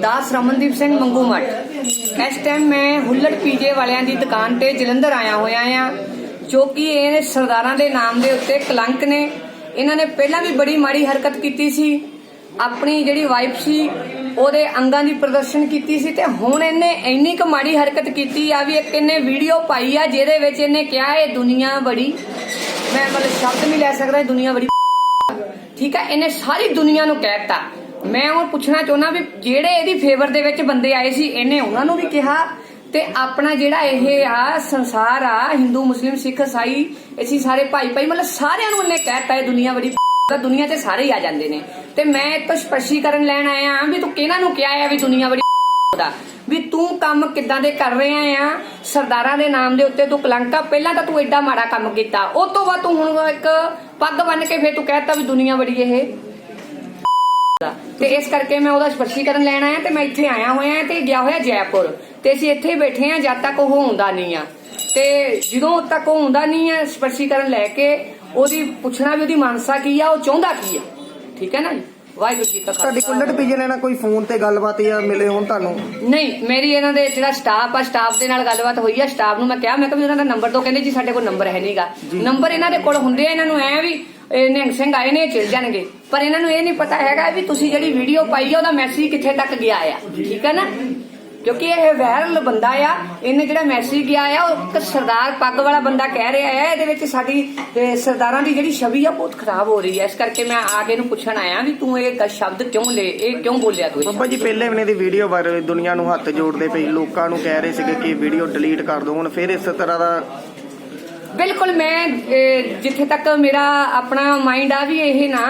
ਦਾਸ ਰਮਨਦੀਪ ਸਿੰਘ ਮੰਗੂ Mott ਇਸ time ਮੈਂ ਹੁੱਲੜ ਪੀਜੇ ਵਾਲਿਆਂ ਦੀ ਦੁਕਾਨ ਤੇ ਜਲੰਧਰ ਆਇਆ ਹੋਇਆ ਆ ਜੋ ਕਿ ਇਹ ਸਰਦਾਰਾਂ ਦੇ ਨਾਮ ਦੇ ਉੱਤੇ ਕਲੰਕ ਨੇ। ਇਹਨਾਂ ਨੇ ਪਹਿਲਾਂ ਵੀ ਬੜੀ ਮਾੜੀ ਹਰਕਤ ਕੀਤੀ ਸੀ। ਆਪਣੀ ਜਿਹੜੀ ਵਾਈਫ ਸੀ ਉਹਦੇ ਅੰਗਾਂ ਦੀ ਪ੍ਰਦਰਸ਼ਨ ਕੀਤੀ ਸੀ ਤੇ ਹੁਣ ਇਹਨੇ ਇੰਨੀ ਕੁ ਮਾੜੀ ਹਰਕਤ ਕੀਤੀ ਆ ਵੀ ਇੱਕ ਇਹਨੇ ਵੀਡੀਓ ਪਾਈ ਆ ਜਿਹਦੇ ਵਿੱਚ ਇਹਨੇ ਕਿਹਾ ਇਹ ਦੁਨੀਆ ਬੜੀ, ਮੈਂ ਮਤਲਬ ਸ਼ਬਦ ਨਹੀਂ ਲੈ ਸਕਦਾ, ਇਹ ਦੁਨੀਆ ਬੜੀ ਠੀਕ ਹੈ ਇਹਨੇ ਸਾਰੀ ਦੁਨੀਆ ਨੂੰ ਕਹਿਤਾ ਮੈਂ ਉਹ ਪੁੱਛਣਾ ਚਾਹੁੰਦਾ ਵੀ ਜਿਹੜੇ ਇਹਦੀ ਫੇਵਰ ਦੇ ਵਿੱਚ ਬੰਦੇ ਆਏ ਸੀ, ਇਹਨੇ ਉਹਨਾਂ ਨੂੰ ਵੀ ਕਿਹਾ? ਤੇ ਆਪਣਾ ਜਿਹੜਾ ਇਹ ਆ ਸੰਸਾਰ ਆ, ਹਿੰਦੂ, ਮੁਸਲਿਮ, ਸਿੱਖ ਇਸਾਈ ਅਸੀਂ ਸਾਰੇ ਭਾਈ ਭਾਈ ਮਤਲਬ ਸਾਰਿਆਂ ਨੂੰ ਇਹਨੇ ਕਹਿਤਾ ਇਹ ਦੁਨੀਆ ਬੜੀ ਤਾਂ ਦੁਨੀਆ ਤੇ ਸਾਰੇ ਹੀ ਆ ਜਾਂਦੇ ਨੇ। ਤੇ ਮੈਂ ਇਹ ਤੋਂ ਸਪਸ਼ਟੀਕਰਨ ਲੈਣ ਆਇਆ ਆ ਵੀ ਤੂੰ ਕਿਹਨਾਂ ਨੂੰ ਕਿਹਾ ਆ ਵੀ ਦੁਨੀਆ ਬੜੀ ਦਾ? ਵੀ ਤੂੰ ਕੰਮ ਕਿੱਦਾਂ ਦੇ ਕਰ ਰਿਹਾ ਆ? ਸਰਦਾਰਾਂ ਦੇ ਨਾਮ ਦੇ ਉੱਤੇ ਤੂੰ ਕਲੰਕਾ ਪਹਿਲਾਂ ਤਾਂ ਤੂੰ ਐਡਾ ਮਾੜਾ ਕੰਮ ਕੀਤਾ। ਉਸ ਤੋਂ ਬਾਅਦ ਤੂੰ ਹੁਣ ਇੱਕ ਪੱਗ ਬੰਨ ਕੇ ਫੇਰ ਤੂੰ ਕਹਿਤਾ ਵੀ ਦੁਨੀਆ ਬੜੀ ਇਹ ਤੇ ਇਸ ਕਰਕੇ ਮੈਂ ਉਹਦਾ ਸਪਸ਼ਟੀਕਰਨ ਲੈਣ ਆਇਆ ਤੇ ਮੈਂ ਇੱਥੇ ਆਇਆ ਹੋਇਆ ਤੇ ਗਿਆ ਹੋਇਆ ਜੈਪੁਰ। ਤੇ ਅਸੀਂ ਇੱਥੇ ਬੈਠੇ ਆ ਜਦ ਤੱਕ ਉਹ ਹੁੰਦਾ ਨਹੀਂ ਆ। ਤੇ ਜਦੋਂ ਤੱਕ ਉਹ ਹੁੰਦਾ ਨਹੀਂ ਆ ਸਪਸ਼ਟੀਕਰਨ ਲੈ ਕੇ, ਉਹਦੀ ਪੁੱਛਣਾ ਵੀ ਉਹਦੀ ਮਾਨਸਾ ਕੀ ਆ, ਉਹ ਚਾਹੁੰਦਾ ਕੀ ਆ? ਠੀਕ ਹੈ ਨਾ ਜੀ? ਵਾਹਿਗੁਰੂ ਜੀ ਕਾ ਤੁਹਾਡੀ ਖਾਲਸਾ ਕੁੱਲਟ ਪੀਜੇ ਨੇ ਨਾ ਕੋਈ ਫੋਨ ਤੇ ਗੱਲਬਾਤ ਜਾਂ ਮਿਲੇ ਹੋਣ ਤੁਹਾਨੂੰ? ਨਹੀਂ ਮੇਰੀ ਇਹਨਾਂ ਦੇ ਜਿਹੜਾ ਸਟਾਫ ਆ ਸਟਾਫ ਦੇ ਨਾਲ ਗੱਲਬਾਤ ਹੋਈ ਆ ਸਟਾਫ ਨੂੰ ਮੈਂ ਕਿਹਾ ਮੈਂ ਕਿਹਾ ਵੀ ਉਹਨਾਂ ਦਾ ਨੰਬਰ ਦੋ ਕਹਿੰਦੇ ਜੀ ਸਾਡੇ ਕੋਲ ਨੰਬਰ ਹੈ ਨਹੀਂਗਾ ਨੰਬਰ ਇਹਨਾਂ ਦੇ ਕੋਲ ਹੁੰਦੇ ਆ ਇਹਨਾਂ ਨੂੰ ਐ ਵੀ ਇਹ ਨਿਹੰਗ ਸਿੰਘ ਆਏ ਨੇ ਇਹ ਚਲ ਜਾਣਗੇ। ਪਰ ਇਹਨਾਂ ਨੂੰ ਇਹ ਨਹੀਂ ਪਤਾ ਹੈਗਾ ਵੀ ਤੁਸੀਂ ਜਿਹੜੀ ਵੀਡੀਓ ਪਾਈ ਆ ਉਹਦਾ ਮੈਸੇਜ ਕਿੱਥੇ ਤੱਕ ਗਿਆ ਆ। ਠੀਕ ਹੈ ਨਾ? ਕਿਉਂਕਿ ਇਹ ਵਾਇਰਲ ਬੰਦਾ ਆ ਇਹਨੇ ਜਿਹੜਾ ਮੈਸੇਜ ਗਿਆ ਆ ਉਹ ਇੱਕ ਸਰਦਾਰ ਪੱਗ ਵਾਲਾ ਬੰਦਾ ਕਹਿ ਰਿਹਾ ਆ ਇਹਦੇ ਵਿੱਚ ਸਾਡੀ ਸਰਦਾਰਾਂ ਦੀ ਜਿਹੜੀ ਛਵੀ ਆ ਬਹੁਤ ਖਰਾਬ ਹੋ ਰਹੀ ਹੈ ਇਸ ਕਰਕੇ ਮੈਂ ਆ ਕੇ ਇਹਨੂੰ ਪੁੱਛਣ ਆਇਆ ਵੀ ਤੂੰ ਇਹ ਸ਼ਬਦ ਕਿਉਂ ਲੈ ਇਹ ਕਿਉਂ ਬੋਲਿਆ ਤੂੰ ਬਾਬਾ ਜੀ ਪਹਿਲੇ ਵੀ ਦੀ ਵੀਡੀਓ ਵਾਇਰਲ ਹੋਈ, ਦੁਨੀਆ ਨੂੰ ਹੱਥ ਜੋੜਦੇ ਪਈ ਲੋਕਾਂ ਨੂੰ ਕਹਿ ਰਹੇ ਸੀਗੇ ਕਿ ਵੀਡੀਓ ਡਿਲੀਟ ਕਰ ਦਿਓ ਹੁਣ ਫਿਰ ਇਸ ਤਰ੍ਹਾਂ ਦਾ ਬਿਲਕੁਲ ਮੈਂ ਜਿੱਥੇ ਤੱਕ ਮੇਰਾ ਆਪਣਾ ਮਾਈਂਡ ਆ ਵੀ ਇਹ ਨਾ,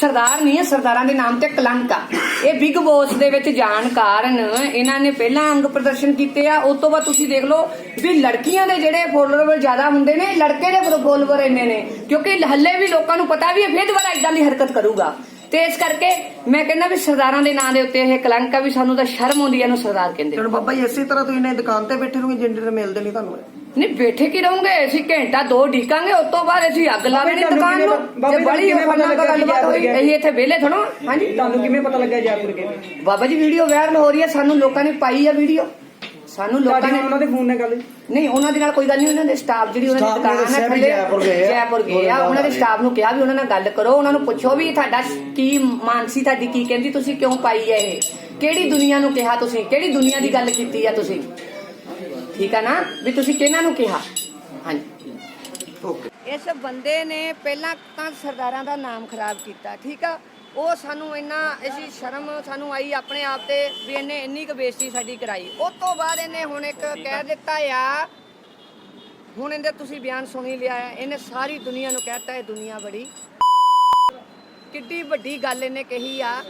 ਸਰਦਾਰ ਨਹੀਂ ਹੈ ਸਰਦਾਰਾਂ ਦੇ ਨਾਮ ਤੇ ਕਲੰਕ ਆ। ਇਹ ਬਿਗ ਬੋਸ ਦੇ ਵਿੱਚ ਜਾਣ ਕਾਰਨ ਇਹਨਾਂ ਨੇ ਪਹਿਲਾਂ ਅੰਗ ਪ੍ਰਦਰਸ਼ਨ ਕੀਤੇ ਆ ਉਸ ਤੋਂ ਬਾਅਦ ਤੁਸੀਂ ਦੇਖ ਲਓ ਵੀ ਲੜਕੀਆਂ ਦੇ ਜਿਹੜੇ ਫੋਲੋਅਰ ਜ਼ਿਆਦਾ ਹੁੰਦੇ ਨੇ, ਲੜਕੇ ਦੇ ਫੋਲੋਅਰ ਇੰਨੇ ਨੇ, ਕਿਉਂਕਿ ਹੱਲੇ ਵੀ ਲੋਕਾਂ ਨੂੰ ਪਤਾ ਵੀ ਇਹ ਫੇਰ ਦੁਬਾਰਾ ਇਦਾਂ ਦੀ ਹਰਕਤ ਕਰੂਗਾ। ਤੇ ਇਸ ਕਰਕੇ ਮੈਂ ਕਹਿੰਦਾ ਵੀ ਸਰਦਾਰਾਂ ਦੇ ਨਾਂ ਦੇ ਉੱਤੇ ਇਹ ਕਲੰਕ ਆ ਵੀ ਸਾਨੂੰ ਤਾਂ ਸ਼ਰਮ ਆਉਂਦੀ ਹੈ ਇਹਨੂੰ ਸਰਦਾਰ ਕਹਿੰਦੇ ਚਲੋ ਬਾਬਾ ਜੀ ਇਸੇ ਤਰ੍ਹਾਂ ਤੁਸੀਂ ਨੇ ਦੁਕਾਨ ਤੇ ਬੈਠੇ ਰਹੋਗੇ ਜਿੰਨੇ ਦਿਨ ਮਿਲਦੇ ਨਹੀਂ ਤੁਹਾਨੂੰ। ਨਹੀਂ ਬੈਠੇ ਕੀ ਰਹੋਗੇ? ਅਸੀਂ ਘੰਟਾ ਦੋ ਢੀਕਾਂਗੇ ਉਸ ਤੋਂ ਬਾਅਦ ਅਸੀਂ ਅੱਗ ਲਾ ਦੇਣੀ ਦੁਕਾਨ ਨੂੰ? ਬਾਬਾ ਜੇ ਬੜੀ ਫਨਾਂ ਕਿ ਗੱਲਬਾਤ ਹੋਈ ਅਸੀਂ ਇੱਥੇ ਵਿਹਲੇ ਥੋੜੋ ਹਾਂਜੀ ਤੁਹਾਨੂੰ ਕਿਵੇਂ ਪਤਾ ਲੱਗਿਆ ਜੈਪੁਰ ਗਏ ਬਾਬਾ ਜੀ ਵੀਡੀਓ ਵਾਇਰਲ ਹੋ ਰਹੀ ਹੈ ਸਾਨੂੰ ਲੋਕਾਂ ਨੇ ਪਾਈ ਆ ਵੀਡੀਓ ਸਾਨੂੰ ਲੋਕਾਂ ਨੇ ਦੇ ਫੋਨ ਨਾਲ ਗੱਲ ਨਹੀਂ ਉਹਨਾਂ ਦੇ ਨਾਲ ਕੋਈ ਗੱਲ ਨਹੀਂ ਉਹਨਾਂ ਦੇ ਸਟਾਫ ਜਿਹੜੀ ਉਹਨਾਂ ਦੀ ਦੁਕਾਨ ਹੈ ਥੱਲੇ ਜੈਪੁਰ ਗਏ ਆ। ਜੈਪੁਰ ਗਏ ਆ। ਉਹਨਾਂ ਦੇ ਸਟਾਫ ਨੂੰ ਕਿਹਾ ਵੀ ਉਹਨਾਂ ਨਾਲ ਗੱਲ ਕਰੋ। ਉਹਨਾਂ ਨੂੰ ਪੁੱਛੋ ਵੀ ਤੁਹਾਡਾ ਕੀ ਮਾਨਸੀ ਤੁਹਾਡੀ ਕੀ ਕਹਿੰਦੀ ਤੁਸੀਂ ਕਿਉਂ ਪਾਈ ਹੈ ਇਹ? ਕਿਹੜੀ ਦੁਨੀਆ ਨੂੰ ਕਿਹਾ ਤੁਸੀਂ? ਕਿਹੜੀ ਦੁਨੀਆ ਦੀ ਗੱਲ ਕੀਤੀ ਆ ਤੁਸੀਂ? ਠੀਕ ਆ ਨਾ? ਵੀ ਤੁਸੀਂ ਕਿਹਨਾਂ ਨੂੰ ਕਿਹਾ? ਹਾਂਜੀ। ਓਕੇ ਇਸ ਬੰਦੇ ਨੇ ਪਹਿਲਾਂ ਤਾਂ ਸਰਦਾਰਾਂ ਦਾ ਨਾਮ ਖਰਾਬ ਕੀਤਾ ਠੀਕ ਆ? ਉਹ ਸਾਨੂੰ ਇੰਨਾ ਅਸੀਂ ਸ਼ਰਮ ਸਾਨੂੰ ਆਈ ਆਪਣੇ ਆਪ ਤੇ ਵੀ ਇਹਨੇ ਇੰਨੀ ਕੁ ਬੇਇੱਜ਼ਤੀ ਸਾਡੀ ਕਰਾਈ। ਉਸ ਤੋਂ ਬਾਅਦ ਇਹਨੇ ਹੁਣ ਇੱਕ ਕਹਿ ਦਿੱਤਾ ਆ ਹੁਣ ਇਹਦੇ ਤੁਸੀਂ ਬਿਆਨ ਸੁਣੀ ਲਿਆ ਇਹਨੇ ਸਾਰੀ ਦੁਨੀਆ ਨੂੰ ਕਹਿਤਾ ਇਹ ਦੁਨੀਆ ਬੜੀ ਕਿੱਡੀ ਵੱਡੀ ਗੱਲ ਇਹਨੇ ਕਹੀ ਆ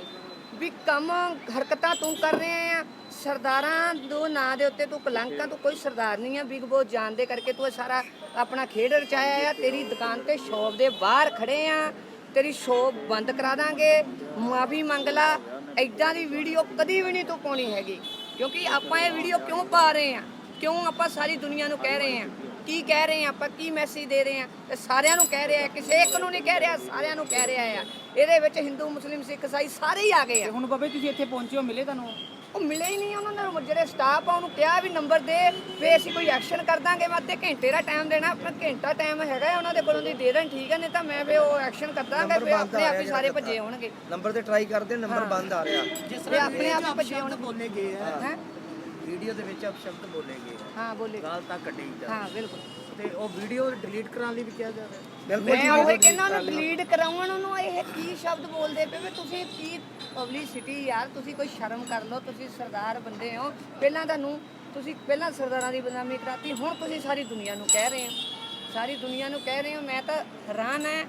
ਵੀ ਕੰਮ ਹਰਕਤਾਂ ਤੂੰ ਕਰ ਰਿਹਾ ਆ ਸਰਦਾਰਾਂ ਦੋ ਨਾਂ ਦੇ ਉੱਤੇ ਤੂੰ ਕਲੰਕਾਂ ਤੂੰ ਕੋਈ ਸਰਦਾਰ ਨਹੀਂ ਆ ਬਿਗ ਬੋਸ ਜਾਣਦੇ ਕਰਕੇ ਤੂੰ ਇਹ ਸਾਰਾ ਆਪਣਾ ਖੇਡ ਰਚਾਇਆ ਆ ਤੇਰੀ ਦੁਕਾਨ ਤੇ ਸ਼ੌਪ ਦੇ ਬਾਹਰ ਖੜੇ ਆ। ਤੇਰੀ ਸ਼ੌਪ ਬੰਦ ਕਰਾ ਦਾਂਗੇ। ਮਾਫੀ ਮੰਗ ਲਾ। ਐਦਾਂ ਦੀ ਵੀਡੀਓ ਕਦੀ ਵੀ ਨਹੀਂ ਤੂੰ ਪਾਉਣੀ ਹੈਗੀ। ਕਿਉਂਕਿ ਆਪਾਂ ਇਹ ਵੀਡੀਓ ਕਿਉਂ ਪਾ ਰਹੇ ਆ ਕਿਉਂ ਆਪਾਂ ਸਾਰੀ ਦੁਨੀਆ ਨੂੰ ਕਹਿ ਰਹੇ ਆ ਕੀ ਕਹਿ ਰਹੇ ਆ ਆਪਾਂ? ਕੀ ਮੈਸੇਜ ਦੇ ਰਹੇ ਆ ਤੇ ਸਾਰਿਆਂ ਨੂੰ ਕਹਿ ਰਹੇ ਆ ਕਿਸੇ ਇੱਕ ਨੂੰ ਨਹੀਂ ਕਹਿ ਰਿਹਾ, ਸਾਰਿਆਂ ਨੂੰ ਕਹਿ ਰਿਹਾ ਆ ਇਹਦੇ ਵਿੱਚ ਹਿੰਦੂ, ਮੁਸਲਿਮ, ਸਿੱਖ, ਈਸਾਈ ਸਾਰੇ ਹੀ ਆ ਗਏ ਆ। ਹੁਣ ਬਾਬੇ ਤੁਸੀਂ ਇੱਥੇ ਪਹੁੰਚੇ ਹੋ, ਮਿਲੇ ਤੁਹਾਨੂੰ? ਉਹ ਮਿਲੇ ਹੀ ਨਹੀਂ ਉਹਨਾਂ ਨੂੰ ਜਿਹੜੇ ਸਟਾਫ ਆ ਉਹਨੂੰ ਕਿਹਾ ਵੀ ਨੰਬਰ ਦੇ ਵੀ ਅਸੀਂ ਕੋਈ ਐਕਸ਼ਨ ਕਰ ਦਾਂਗੇ ਮੈਂ ਅੱਧੇ ਘੰਟੇ ਦਾ ਟਾਈਮ ਦੇਣਾ ਆਪਣਾ ਘੰਟਾ ਟਾਈਮ ਹੈਗਾ ਉਹਨਾਂ ਦੇ ਕੋਲੋਂ ਦੀ ਦੇ ਦੇਣ ਠੀਕ ਹੈ ਨਹੀਂ ਤਾਂ ਮੈਂ ਵੀ ਉਹ ਐਕਸ਼ਨ ਕਰ ਦਾਂਗਾ ਵੀ ਆਪਣੇ ਆਪ ਹੀ ਸਾਰੇ ਭੱਜੇ ਹੋਣਗੇ। ਨੰਬਰ ਤੇ ਟਰਾਈ ਕਰਦੇ ਨੰਬਰ ਬੰਦ ਆ ਰਿਹਾ। ਤੇ ਆਪਣੇ ਆਪ ਭੱਜੇ ਹੋਣਗੇ। ਬੋਲੇ ਗਏ ਹੈ? ਵੀਡੀਓ ਦੇ ਵਿੱਚ ਅਪਸ਼ਬਦ ਬੋਲੇ ਗਏ ਹਾਂ ਬੋਲੇ। ਗਾਲ ਤੱਕ ਕੱਢੀ ਜਾ ਹਾਂ ਬਿਲਕੁਲ। ਤੇ ਉਹ ਵੀਡੀਓ ਡਿਲੀਟ ਕਰਾਉਣ ਲਈ ਵੀ ਕਿਹਾ ਜਾ ਰਿਹਾ। ਮੈਂ ਉਹ ਕਹਿੰਦਾ ਉਹਨੂੰ ਡਿਲੀਟ ਕਰਾਉਣ ਉਹਨੂੰ ਇਹ ਕੀ ਸ਼ਬਦ ਬੋਲਦੇ ਪਏ ਵੀ ਤੁਸੀਂ ਕੀ ਪਬਲਿਸਿਟੀ ਯਾਰ ਤੁਸੀਂ ਕੋਈ ਸ਼ਰਮ ਕਰ ਲਓ ਤੁਸੀਂ ਸਰਦਾਰ ਬੰਦੇ ਹੋ। ਪਹਿਲਾਂ ਤੁਹਾਨੂੰ ਤੁਸੀਂ ਪਹਿਲਾਂ ਸਰਦਾਰਾਂ ਦੀ ਬਦਨਾਮੀ ਕਰਾਤੀ ਹੁਣ ਤੁਸੀਂ ਸਾਰੀ ਦੁਨੀਆ ਨੂੰ ਕਹਿ ਰਹੇ ਹੋ। ਸਾਰੀ ਦੁਨੀਆ ਨੂੰ ਕਹਿ ਰਹੇ ਹੋ ਮੈਂ ਤਾਂ ਹੈਰਾਨ ਹੈ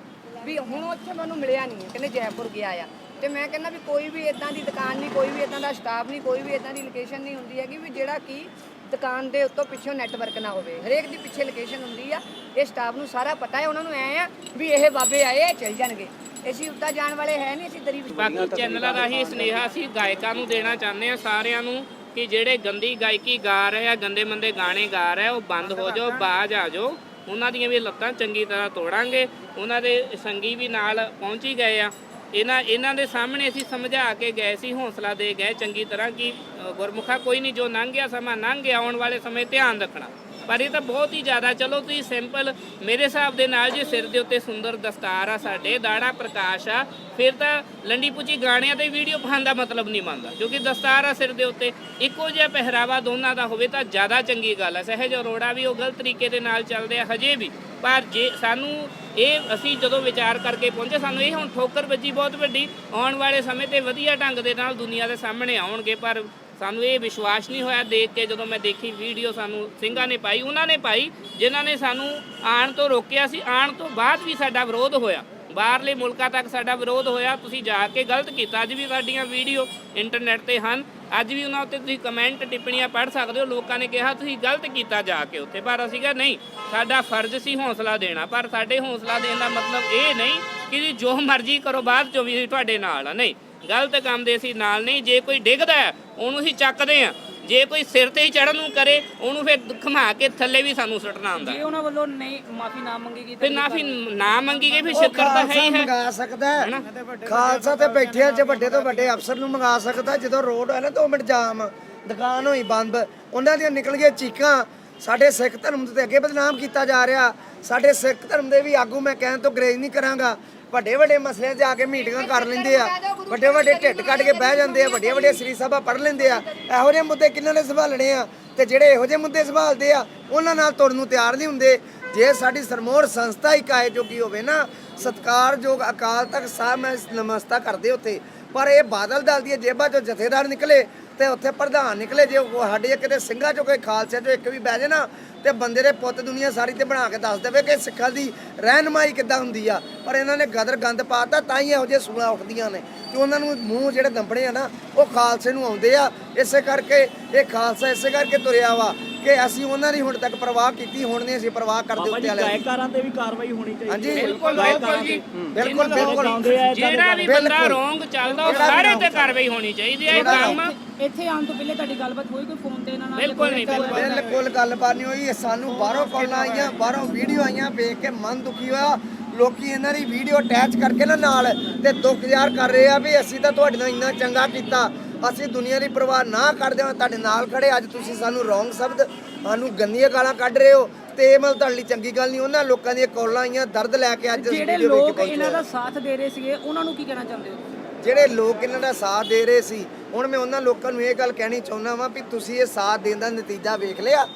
ਵੀ ਹੁਣ ਉੱਥੇ ਮੈਨੂੰ ਮਿਲਿਆ ਨਹੀਂ ਹੈ ਕਹਿੰਦੇ ਜੈਪੁਰ ਗਿਆ ਆ। ਤੇ ਮੈਂ ਕਹਿੰਦਾ ਵੀ ਕੋਈ ਵੀ ਇਦਾਂ ਦੀ ਦੁਕਾਨ ਨਹੀਂ ਕੋਈ ਵੀ ਇਦਾਂ ਦਾ ਸਟਾਫ ਨਹੀਂ ਕੋਈ ਵੀ ਇਦਾਂ ਦੀ ਲੋਕੇਸ਼ਨ ਨਹੀਂ ਹੁੰਦੀ ਹੈਗੀ ਵੀ ਜਿਹੜਾ ਕਿ ਦੁਕਾਨ ਦੇ ਉੱਤੋਂ ਪਿੱਛੋਂ ਨੈਟਵਰਕ ਨਾ ਹੋਵੇ। ਹਰੇਕ ਦੀ ਪਿੱਛੇ ਲੋਕੇਸ਼ਨ ਹੁੰਦੀ ਆ। ਇਹ ਸਟਾਫ ਨੂੰ ਸਾਰਾ ਪਤਾ ਹੈ ਉਹਨਾਂ ਨੂੰ ਐ ਆ ਵੀ ਇਹ ਬਾਬੇ ਆਏ ਆ ਚੱਲ ਜਾਣਗੇ। ਅਸੀਂ ਉੱਦਾਂ ਜਾਣ ਵਾਲੇ ਹੈ ਨਹੀਂ ਅਸੀਂ ਦਰੀ ਬਾਕੀ ਚੈਨਲਾਂ ਦਾ ਹੀ ਸੁਨੇਹਾ ਅਸੀਂ ਗਾਇਕਾਂ ਨੂੰ ਦੇਣਾ ਚਾਹੁੰਦੇ ਆ ਸਾਰਿਆਂ ਨੂੰ ਕਿ ਜਿਹੜੇ ਗੰਦੀ ਗਾਇਕੀ ਗਾ ਰਹੇ ਆ ਗੰਦੇ ਮੰਦੇ ਗਾਣੇ ਗਾ ਰਹੇ ਆ ਉਹ ਬੰਦ ਹੋ ਜਾਓ ਬਾਜ ਆ ਜਾਓ। ਉਹਨਾਂ ਦੀਆਂ ਵੀ ਲੱਤਾਂ ਚੰਗੀ ਤਰ੍ਹਾਂ ਤੋੜਾਂਗੇ। ਉਹਨਾਂ ਦੇ ਸੰਗੀ ਵੀ ਨਾਲ ਪਹੁੰਚ ਹੀ ਗਏ ਆ। ਇਹਨਾਂ ਇਹਨਾਂ ਦੇ ਸਾਹਮਣੇ ਅਸੀਂ ਸਮਝਾ ਕੇ ਗਏ ਸੀ, ਹੌਸਲਾ ਦੇ ਗਏ ਚੰਗੀ ਤਰ੍ਹਾਂ ਕਿ ਗੁਰਮੁਖਾ ਕੋਈ ਨਹੀਂ, ਜੋ ਲੰਘ ਗਿਆ ਸਮਾਂ ਲੰਘ ਗਿਆ, ਆਉਣ ਵਾਲੇ ਸਮੇਂ ਧਿਆਨ ਰੱਖਣਾ। ਪਰ ਇਹ ਤਾਂ ਬਹੁਤ ਹੀ ਜ਼ਿਆਦਾ, ਚਲੋ ਤੁਸੀਂ ਸਿੰਪਲ ਮੇਰੇ ਹਿਸਾਬ ਦੇ ਨਾਲ ਜੇ ਸਿਰ ਦੇ ਉੱਤੇ ਸੁੰਦਰ ਦਸਤਾਰ ਆ ਸਾਡੇ, ਦਾੜਾ ਪ੍ਰਕਾਸ਼ ਆ, ਫਿਰ ਤਾਂ ਲੰਡੀ ਪੁੱਚੀ ਗਾਣਿਆਂ ਤੇ ਵੀਡੀਓ ਪਾਉਣ ਦਾ ਮਤਲਬ ਨਹੀਂ ਮੰਨਦਾ ਕਿਉਂਕਿ ਦਸਤਾਰ ਆ ਸਿਰ ਦੇ ਉੱਤੇ, ਇੱਕੋ ਜਿਹਾ ਪਹਿਰਾਵਾ ਦੋਨਾਂ ਦਾ ਹੋਵੇ ਤਾਂ ਜ਼ਿਆਦਾ ਚੰਗੀ ਗੱਲ ਹੈ ਸਹਿਜ ਅਰੋੜਾ ਵੀ ਉਹ ਗਲਤ ਤਰੀਕੇ ਦੇ ਨਾਲ ਚੱਲਦੇ ਆ, ਹਜੇ ਵੀ, ਪਰ ਜੇ ਸਾਨੂੰ ਇਹ ਅਸੀਂ ਜਦੋਂ ਵਿਚਾਰ ਕਰਕੇ ਪਹੁੰਚੇ, ਸਾਨੂੰ ਇਹ ਹੁਣ ਠੋਕਰ ਵੱਜੀ ਬਹੁਤ ਵੱਡੀ, ਆਉਣ ਵਾਲੇ ਸਮੇਂ ਤੇ ਵਧੀਆ ਢੰਗ ਦੇ ਨਾਲ ਦੁਨੀਆ ਦੇ ਸਾਹਮਣੇ ਆਉਣਗੇ, ਪਰ ਸਾਨੂੰ ਇਹ ਵਿਸ਼ਵਾਸ ਨਹੀਂ ਹੋਇਆ ਦੇਖ ਕੇ ਜਦੋਂ ਮੈਂ ਦੇਖੀ ਵੀਡੀਓ ਸਾਨੂੰ ਸਿੰਘਾਂ ਨੇ ਪਾਈ, ਉਹਨਾਂ ਨੇ ਪਾਈ, ਜਿਨ੍ਹਾਂ ਨੇ ਸਾਨੂੰ ਆਉਣ ਤੋਂ ਰੋਕਿਆ ਸੀ। ਆਉਣ ਤੋਂ ਬਾਅਦ ਵੀ ਸਾਡਾ ਵਿਰੋਧ ਹੋਇਆ। ਬਾਹਰਲੇ ਮੁਲਕਾਂ ਤੱਕ ਸਾਡਾ ਵਿਰੋਧ ਹੋਇਆ। ਤੁਸੀਂ ਜਾ ਕੇ ਗਲਤ ਕੀਤਾ। ਅੱਜ ਵੀ ਸਾਡੀਆਂ ਵੀਡੀਓ ਇੰਟਰਨੈਟ ਤੇ ਹਨ। ਅੱਜ ਵੀ ਉਹਨਾਂ ਉੱਤੇ ਤੁਸੀਂ ਕਮੈਂਟ ਟਿੱਪਣੀਆਂ ਪੜ੍ਹ ਸਕਦੇ ਹੋ। ਲੋਕਾਂ ਨੇ ਕਿਹਾ ਤੁਸੀਂ ਗਲਤ ਕੀਤਾ ਜਾ ਕੇ ਉੱਥੇ। ਪਰ ਅਸੀਂ ਕਿਹਾ ਨਹੀਂ, ਸਾਡਾ ਫਰਜ਼ ਸੀ ਹੌਸਲਾ ਦੇਣਾ। ਪਰ ਸਾਡੇ ਹੌਸਲਾ ਦੇਣ ਦਾ ਮਤਲਬ ਇਹ ਨਹੀਂ ਕਿ ਜੀ ਜੋ ਮਰਜ਼ੀ ਕਰੋ, ਬਾਅਦ ਚੋਂ ਵੀ ਤੁਹਾਡੇ ਨਾਲ ਆ। ਨਹੀਂ ਗਲਤ ਕੰਮ ਦੇ ਅਸੀਂ ਨਾਲ ਨਹੀਂ ਜੇ ਕੋਈ ਡਿੱਗਦਾ ਹੈ, ਉਹਨੂੰ ਅਸੀਂ ਚੱਕਦੇ ਆ ਜੇ ਕੋਈ ਸਿਰ ਤੇ ਹੀ ਚੜਨ ਨੂੰ ਕਰੇ ਉਹਨੂੰ ਫਿਰ ਘੁਮਾ ਕੇ ਥੱਲੇ ਵੀ ਸਾਨੂੰ ਸੁੱਟਣਾ ਹੁੰਦਾ ਜੇ ਉਹਨਾਂ ਵੱਲੋਂ ਨਹੀਂ ਮਾਫੀ ਨਾ ਮੰਗੇਗੀ ਫਿਰ ਨਾ ਫਿਰ ਨਾ ਮੰਗੀ ਗਈ ਫਿਰ ਸ਼ਿਕਰ ਤਾਂ ਹੈ ਹੀ ਹੈ। ਮੰਗਾ ਸਕਦਾ ਹੈ। ਖਾਲਸਾ ਤੇ ਬੈਠਿਆ ਚ ਵੱਡੇ ਤੋਂ ਵੱਡੇ ਅਫਸਰ ਨੂੰ ਮੰਗਾ ਸਕਦਾ ਜਦੋਂ ਰੋਡ ਹੋਇਆ ਨਾ 2 ਮਿੰਟ ਜਾਮ ਦੁਕਾਨ ਹੋਈ ਬੰਦ ਉਹਨਾਂ ਦੀਆਂ ਨਿਕਲ ਗਈਆਂ ਚੀਕਾਂ। ਸਾਡੇ ਸਿੱਖ ਧਰਮ ਤੇ ਅੱਗੇ ਬਦਨਾਮ ਕੀਤਾ ਜਾ ਰਿਹਾ। ਸਾਡੇ ਸਿੱਖ ਧਰਮ ਦੇ ਵੀ ਆਗੂ ਮੈਂ ਕਹਿਣ ਤੋਂ ਗਰੇਜ ਨਹੀਂ ਕਰਾਂਗਾ। ਵੱਡੇ ਵੱਡੇ ਮਸਲਿਆਂ 'ਚ ਆ ਕੇ ਮੀਟਿੰਗਾਂ ਕਰ ਲੈਂਦੇ ਆ। ਵੱਡੇ ਵੱਡੇ ਢਿੱਡ ਕੱਢ ਕੇ ਬਹਿ ਜਾਂਦੇ ਆ ਵੱਡੀਆਂ ਵੱਡੀਆਂ ਸ੍ਰੀ ਸਭਾ ਪੜ ਲੈਂਦੇ ਆ। ਇਹੋ ਜਿਹੇ ਮੁੱਦੇ ਕਿੰਨਾਂ ਨੇ ਸੰਭਾਲਣੇ ਆ? ਤੇ ਜਿਹੜੇ ਇਹੋ ਜਿਹੇ ਮੁੱਦੇ ਸੰਭਾਲਦੇ ਆ, ਉਹਨਾਂ ਨਾਲ ਤੁਰਨ ਨੂੰ ਤਿਆਰ ਨਹੀਂ ਹੁੰਦੇ। ਜੇ ਸਾਡੀ ਸਰਮੋਰ ਸੰਸਥਾ ਹੀ ਕਾਇ ਜੋਗੀ ਹੋਵੇ ਨਾ, ਸਤਕਾਰਯੋਗ ਅਕਾਲ ਤਖਤ ਸਾਹਿਬ, ਮੈਂ ਨਮਸਤਾ ਕਰਦੇ ਉੱਥੇ, ਪਰ ਇਹ ਬਾਦਲ ਦਲ ਦੀਆਂ ਜੇਬਾਂ ਚੋਂ ਜਥੇਦਾਰ ਨਿਕਲੇ ਤੇ ਉੱਥੇ ਪ੍ਰਧਾਨ ਨਿਕਲੇ ਜੇ ਉਹ ਸਾਡੇ ਕਿਤੇ ਸਿੰਘਾਂ ਚੋਂ ਕੋਈ ਖਾਲਸੇ ਚੋਂ ਇੱਕ ਵੀ ਬਹਿ ਜੇ ਨਾ, ਤੇ ਬੰਦੇ ਦੇ ਪੁੱਤ ਦੁਨੀਆ ਸਾਰੀ ਤੇ ਬਣਾ ਕੇ ਦੱਸ ਦੇਵੇ ਕਿ ਸਿੱਖਾਂ ਦੀ ਰਹਿਨਮਾਈ ਕਿੱਦਾਂ ਹੁੰਦੀ ਆ। ਪਰ ਇਹਨਾਂ ਨੇ ਗਦਰ ਗੰਦ ਪਾਤਾ ਤਾਂ ਹੀ ਇਹੋ ਜਿਹੇ ਸੂਲਾਂ ਉੱਠਦੀਆਂ ਨੇ। ਤੇ ਉਹਨਾਂ ਨੂੰ ਮੂੰਹ ਜਿਹੜੇ ਦੰਪਣੇ ਆ ਨਾ, ਉਹ ਖਾਲਸੇ ਨੂੰ ਆਉਂਦੇ ਆ। ਇਸੇ ਕਰਕੇ ਇਹ ਖਾਲਸਾ ਇਸੇ ਕਰਕੇ ਤੁਰਿਆ ਵਾ। ਕਿ ਅਸੀਂ ਉਹਨਾਂ ਦੀ ਹੁਣ ਤੱਕ ਪ੍ਰਵਾਹ ਕੀਤੀ ਹੁਣ ਨਹੀਂ ਅਸੀਂ ਪ੍ਰਵਾਹ ਕਰਦੇ ਉੱਤੇ ਵਾਲਿਆਂ ਦੀ ਗਾਇਕਾਰਾਂ ਤੇ ਵੀ ਕਾਰਵਾਈ ਹੋਣੀ ਚਾਹੀਦੀ ਹਾਂਜੀ। ਬਿਲਕੁਲ ਬਿਲਕੁਲ ਜੀ। ਬਿਲਕੁਲ ਬਿਲਕੁਲ। ਜਿਹੜਾ ਵੀ ਬੰਦਾ ਰੋਂਗ ਚੱਲਦਾ ਉਹ ਸਾਰੇ ਤੇ ਕਾਰਵਾਈ ਹੋਣੀ ਚਾਹੀਦੀ ਹੈ ਇਹ ਕੰਮ। ਇੱਥੇ ਆਉਣ ਤੋਂ ਪਹਿਲੇ ਤੁਹਾਡੀ ਗੱਲਬਾਤ ਹੋਈ ਕੋਈ ਫੋਨ ਤੇ ਇਹਨਾਂ ਨਾਲ ਬਿਲਕੁਲ ਨਹੀਂ ਬਿਲਕੁਲ ਬਿਲਕੁਲ ਗੱਲਬਾਤ ਨਹੀਂ ਹੋਈ। ਇਹ ਸਾਨੂੰ ਬਾਹਰੋਂ ਕਾਲਾਂ ਆਈਆਂ ਬਾਹਰੋਂ ਵੀਡੀਓ ਆਈਆਂ ਵੇਖ ਕੇ ਮਨ ਦੁਖੀ ਹੋਇਆ। ਲੋਕੀ ਇਹਨਾਂ ਦੀ ਵੀਡੀਓ ਅਟੈਚ ਕਰਕੇ ਨਾ ਨਾਲ ਤੇ ਦੁੱਖ ਜ਼ਾਹਰ ਕਰ ਰਹੇ ਆ ਵੀ ਅਸੀਂ ਤਾਂ ਤੁਹਾਡੇ ਨਾਲ ਇੰਨਾ ਚੰਗਾ ਕੀਤਾ। ਅਸੀਂ ਦੁਨੀਆ ਦੀ ਪਰਵਾਹ ਨਾ ਕਰਦੇ ਹਾਂ ਤੁਹਾਡੇ ਨਾਲ ਖੜੇ। ਅੱਜ ਤੁਸੀਂ ਸਾਨੂੰ ਰੋਂਗ ਸ਼ਬਦ ਸਾਨੂੰ ਗੰਦੀਆਂ ਗਾਲਾਂ ਕੱਢ ਰਹੇ ਹੋ। ਤੇ ਇਹ ਮਤਲਬ ਤੁਹਾਡੇ ਲਈ ਚੰਗੀ ਗੱਲ ਨਹੀਂ ਉਹਨਾਂ ਲੋਕਾਂ ਦੀਆਂ ਕਾਲਾਂ ਆਈਆਂ ਦਰਦ ਲੈ ਕੇ ਅੱਜ ਜਿਹੜੇ ਲੋਕ ਇਹਨਾਂ। ਦਾ ਸਾਥ ਦੇ ਰਹੇ ਸੀਗੇ ਉਹਨਾਂ ਨੂੰ ਕੀ ਕਹਿਣਾ ਚਾਹੁੰਦੇ ਹੋ? ਜਿਹੜੇ ਲੋਕ ਇਹਨਾਂ ਦਾ ਸਾਥ ਦੇ ਰਹੇ ਸੀ ਹੁਣ ਮੈਂ ਉਹਨਾਂ ਲੋਕਾਂ ਨੂੰ ਇਹ ਗੱਲ ਕਹਿਣੀ ਚਾਹੁੰਦਾ ਵਾਂ ਵੀ ਤੁਸੀਂ ਇਹ ਸਾਥ ਦੇਣ ਦਾ ਨਤੀਜਾ ਵੇਖ ਲਿਆ।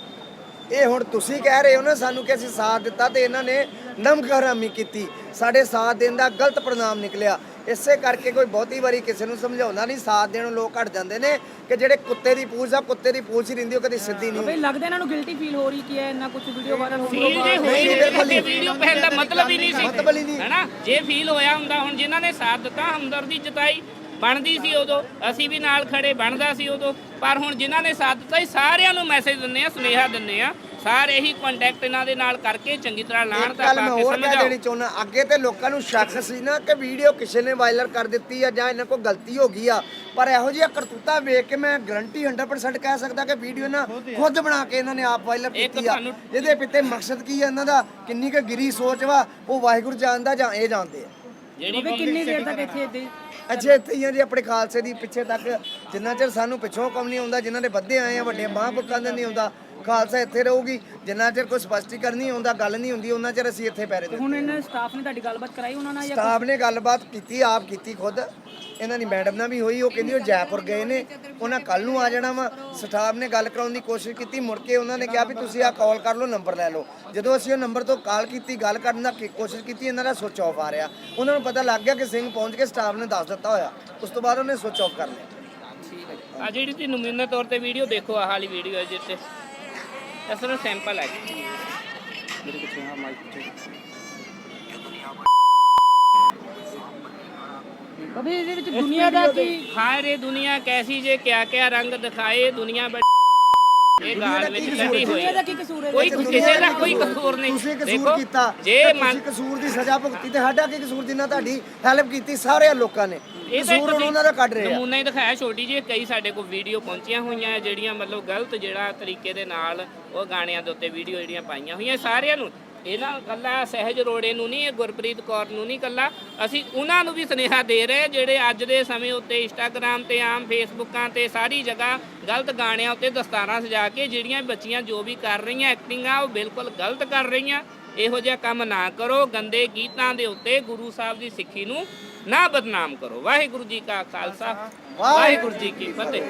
ਇਹ ਹੁਣ ਤੁਸੀਂ ਕਹਿ ਰਹੇ ਹੋ ਨਾ ਸਾਨੂੰ ਕਿ ਅਸੀਂ ਸਾਥ ਦਿੱਤਾ ਤੇ ਇਹਨਾਂ ਨੇ ਨਮਕ ਹਰਾਮੀ ਕੀਤੀ। ਸਾਡੇ ਸਾਥ ਦੇਣ ਦਾ ਗਲਤ ਪ੍ਰਣਾਮ ਨਿਕਲਿਆ। ਇਸੇ ਕਰਕੇ ਕੋਈ ਬਹੁਤੀ ਵਾਰੀ ਕਿਸੇ ਨੂੰ ਸਮਝਾਉਂਦਾ ਨਹੀਂ ਸਾਥ ਦੇਣ ਨੂੰ ਲੋਕ ਹਟ ਜਾਂਦੇ ਨੇ ਕਿ ਜਿਹੜੇ ਕੁੱਤੇ ਦੀ ਪੂਛ ਆ ਕੁੱਤੇ ਦੀ ਪੂਛ ਹੀ ਰਹਿੰਦੀ ਉਹ ਕਦੀ ਸਿੱਧੀ ਨਹੀਂ ਬਈ ਲੱਗਦਾ ਇਹਨਾਂ ਨੂੰ ਗਿਲਟੀ ਫੀਲ ਹੋ ਰਹੀ ਕੀ ਹੈ ਇੰਨਾ ਕੁਝ ਵੀਡੀਓ ਵਾਇਰਲ ਤੋਂ ਫੀਲ ਜੇ ਹੋਈ ਨਹੀਂ, ਬਿਲਕੁਲ ਨਹੀਂ ਨਹੀਂ। ਵੀਡੀਓ ਪਹਿਨ ਦਾ ਮਤਲਬ ਹੀ ਨਹੀਂ ਸੀ। ਮਤਲਬ ਹੀ ਨਹੀਂ। ਹੈਨਾ? ਜੇ ਫੀਲ ਹੋਇਆ ਹੁੰਦਾ ਹੁਣ ਜਿਨ੍ਹਾਂ ਨੇ ਸਾਥ ਦਿੱਤਾ ਹਮਦਰਦੀ ਜਤਾਈ ਬਣਦੀ ਸੀ ਉਦੋਂ ਅਸੀਂ ਵੀ ਨਾਲ ਖੜੇ ਬਣਦਾ ਸੀ ਉਦੋਂ। ਪਰ ਹੁਣ ਜਿਨ੍ਹਾਂ ਨੇ ਸਾਥ ਦਿੱਤਾ ਸਾਰਿਆਂ ਨੂੰ ਮੈਸੇਜ ਦਿੰਨੇ ਆ ਸੁਨੇਹਾ ਦਿੰਨੇ ਆ ਸਾਰੇ ਹੀ ਕੰਟੈਕਟ ਇਹਨਾਂ ਦੇ ਨਾਲ ਕਰਕੇ ਚੰਗੀ ਤਰ੍ਹਾਂ ਲਾਣ ਤਾਂ ਗੱਲ ਪਾ ਮੈਂ ਕੇ ਹੋਰ ਕਹਿ ਸਮਝਾਓ। ਦੇਣੀ ਚਾਹੁੰਦਾ ਅੱਗੇ ਤੇ ਲੋਕਾਂ ਨੂੰ ਸ਼ੱਕ ਸੀ ਨਾ ਕਿ ਵੀਡੀਓ ਕਿਸੇ ਨੇ ਵਾਇਰਲ ਕਰ ਦਿੱਤੀ ਆ ਜਾਂ ਇਹਨਾਂ ਕੋਲ ਗਲਤੀ ਹੋ ਗਈ ਆ ਪਰ ਇਹੋ ਜਿਹੀਆਂ ਕਰਤੂਤਾਂ ਵੇਖ ਕੇ ਮੈਂ ਗਰੰਟੀ 100% ਕਹਿ ਸਕਦਾ ਕਿ ਵੀਡੀਓ ਨਾ ਖੁਦ ਬਣਾ ਕੇ ਇਹਨਾਂ ਨੇ ਆਪ ਵਾਇਰਲ ਇੱਕ ਕੀਤੀ ਆ। ਤੁਹਾਨੂੰ- ਇਹਦੇ ਪਿੱਛੇ ਮਕਸਦ ਕੀ ਆ ਇਹਨਾਂ ਦਾ? ਕਿੰਨੀ ਕੁ ਗਿਰੀ ਸੋਚ ਵਾ ਉਹ ਵਾਹਿਗੁਰੂ ਜਾਣਦਾ ਜਾਂ ਇਹ ਜਾਣਦੇ ਆ। ਜਿਹੜੀ ਕਿੰਨੀ ਦੇਰ ਤੱਕ ਇੱਥੇ ਏਦਾਂ ਹੀ? ਅੱਛਾ ਇੱਥੇ ਹੀ ਆ ਜੀ ਆਪਣੇ ਖਾਲਸੇ ਦੀ ਪਿੱਛੇ ਤੱਕ। ਜਿੰਨਾ ਚਿਰ ਸਾਨੂੰ ਪਿੱਛੋਂ ਕੰਮ ਨਹੀਂ ਆਉਂਦਾ ਜਿਨ੍ਹਾਂ ਦੇ ਵੱਧੇ ਆਏ ਆ ਵੱਡੇ ਮਹਾਂਪੁਰਖਾਂ ਦੇ ਨਹੀਂ ਆਉਂਦਾ ਖਾਲਸਾ ਇੱਥੇ ਰਹੂਗੀ। ਜਿੰਨਾ ਚਿਰ ਕੋਈ ਸਪਸ਼ਟੀਕਰਨ ਨਹੀਂ ਆਉਂਦਾ ਗੱਲ ਨਹੀਂ ਹੁੰਦੀ ਉਹਨਾਂ ਚਿਰ ਅਸੀਂ ਇੱਥੇ ਪੈਰੇ ਹੁਣ ਇਹਨਾਂ ਸਟਾਫ ਨੇ ਤੁਹਾਡੀ ਗੱਲਬਾਤ ਕਰਾਈ ਉਹਨਾਂ ਨਾਲ ਜਾਂ ਸਟਾਫ ਨੇ ਗੱਲਬਾਤ ਕੀਤੀ ਆਪ ਕੀਤੀ ਖੁਦ। ਇਹਨਾਂ ਦੀ ਮੈਡਮ ਨਾਲ ਵੀ ਹੋਈ ਉਹ ਕਹਿੰਦੀ ਉਹ ਜੈਪੁਰ ਗਏ ਨੇ। ਉਹਨਾਂ ਕੱਲ ਨੂੰ ਆ ਜਾਣਾ ਵਾ। ਸਟਾਫ ਨੇ ਗੱਲ ਕਰਾਉਣ ਦੀ ਕੋਸ਼ਿਸ਼ ਕੀਤੀ ਮੁੜ ਕੇ ਉਹਨਾਂ ਨੇ ਕਿਹਾ ਵੀ ਤੁਸੀਂ ਆ ਕਾਲ ਕਰ ਲਓ ਨੰਬਰ ਲੈ ਲਓ। ਜਦੋਂ ਅਸੀਂ ਉਹ ਨੰਬਰ ਤੋਂ ਕਾਲ ਕੀਤੀ ਗੱਲ ਕਰਨ ਦਾ ਕੀ- ਕੋਸ਼ਿਸ਼ ਕੀਤੀ ਇਹਨਾਂ ਦਾ ਸੁਚ ਆਫ ਆ ਰਿਹਾ। ਉਹਨਾਂ ਨੂੰ ਪਤਾ ਲੱਗ ਗਿਆ ਕਿ ਸਿੰਘ ਪਹੁੰਚ ਕੇ ਸਟਾਫ ਨੇ ਦੱਸ ਦਿੱਤਾ ਹੋਇਆ। ਉਸ ਤੋਂ ਬਾਅਦ ਉਹਨੇ ਸੁਚ ਆਫ ਕਰ ਲਿਆ। ਆ ਜਿਹੜੀ ਤੁਸੀਂ ਨਮੂਨੇ ਤੌਰ ਤੇ ਵੀਡੀਓ ਦੇਖੋ ਆਹ ਵਾਲੀ ਵੀਡੀਓ ਹੈ ਜਿੱਤੇ ਇਸ ਤਰ੍ਹਾਂ ਸੈਂਪਲ ਹੈ ਜੀ ਬਈ ਇਹਦੇ ਵਿੱਚ ਦੁਨੀਆ ਦਾ ਕੀ ਹਾਏ ਰੇ ਦੁਨੀਆ ਕੈਸੀ ਜੇ ਕਿਆ ਕਿਆ ਰੰਗ ਦਿਖਾਏ ਦੁਨੀਆ ਬੜੀ ਇਹ ਗਾਲ ਵਿੱਚ ਲੱਗੀ ਹੋਈ ਦੁਨੀਆ ਹੈ ਦਾ ਕੀ ਕਸੂਰ ਹੈ ਕੋਈ ਕਿਸੇ ਦਾ ਕੋਈ ਕਸੂਰ ਨਹੀਂ ਤੁਸੀਂ ਕਸੂਰ ਦੇਖੋ, ਕੀਤਾ ਜੇ ਤੇ ਮੰਨ ਤੁਸੀਂ ਕਸੂਰ ਦੀ ਸਜ਼ਾ ਭੁਗਤੀ ਤੇ ਸਾਡਾ ਕੀ ਕਸੂਰ ਜਿੰਨਾ ਤੁਹਾਡੀ ਹੈਲਪ ਕੀਤੀ ਸਾਰੇ ਲੋਕਾਂ ਨੇ ਇਹ ਤਾਂ ਕਸੂਰ ਹੁਣ ਤੁਸੀਂ ਉਹਨਾਂ ਦਾ ਕੱਢ ਰਹੇ ਆ ਨਮੂਨਾ ਹੀ ਦਿਖਾਇਆ ਛੋਟੀ ਜਿਹੀ ਕਈ ਸਾਡੇ ਕੋਲ ਵੀਡੀਓ ਪਹੁੰਚੀਆਂ ਹੋਈਆਂ ਹੈ ਜਿਹੜੀਆਂ ਮਤਲਬ ਗਲਤ ਜਿਹੜਾ ਤਰੀਕੇ ਦੇ ਨਾਲ ਉਹ ਗਾਣਿਆਂ ਦੇ ਉੱਤੇ ਵੀਡੀਓ ਜਿਹੜੀਆਂ ਪਾਈਆਂ ਹੋਈਆਂ ਸਾਰਿਆਂ ਨੂੰ। ਇਹਨਾਂ ਕੱਲਾ ਸਹਿਜ ਰੋੜੇ ਨੂੰ ਨਹੀਂ ਇਹ ਗੁਰਪ੍ਰੀਤ ਕੌਰ ਨੂੰ ਨਹੀਂ ਕੱਲਾ ਅਸੀਂ ਉਹਨਾਂ ਨੂੰ ਵੀ ਸੁਨੇਹਾ ਦੇ ਰਹੇ ਜਿਹੜੇ ਅੱਜ ਦੇ ਸਮੇਂ ਉੱਤੇ ਇੰਸਟਾਗ੍ਰam ਤੇ ਆਮ ਫੇਸਬੁੱਕਾਂ ਤੇ ਸਾਰੀ ਜਗ੍ਹਾ ਗਲਤ ਗਾਣਿਆਂ ਉੱਤੇ ਦਸਤਾਰਾਂ ਸਜਾ ਕੇ ਜਿਹੜੀਆਂ ਬੱਚੀਆਂ ਜੋ ਵੀ ਕਰ ਰਹੀਆਂ ਐਕਟਿੰਗ ਆ ਉਹ ਬਿਲਕੁਲ ਗਲਤ ਕਰ ਰਹੀਆਂ। ਇਹੋ ਜਿਹਾ ਕੰਮ ਨਾ ਕਰੋ ਗੰਦੇ ਗੀਤਾਂ ਦੇ ਉੱਤੇ ਗੁਰੂ ਸਾਹਿਬ ਦੀ ਸਿੱਖੀ ਨੂੰ ਨਾ ਬਦਨਾਮ ਕਰੋ। ਵਾਹਿਗੁਰੂ ਜੀ ਕਾ ਖਾਲਸਾ ਵਾਹਿਗੁਰੂ ਜੀ ਕੀ ਫਤਿਹ।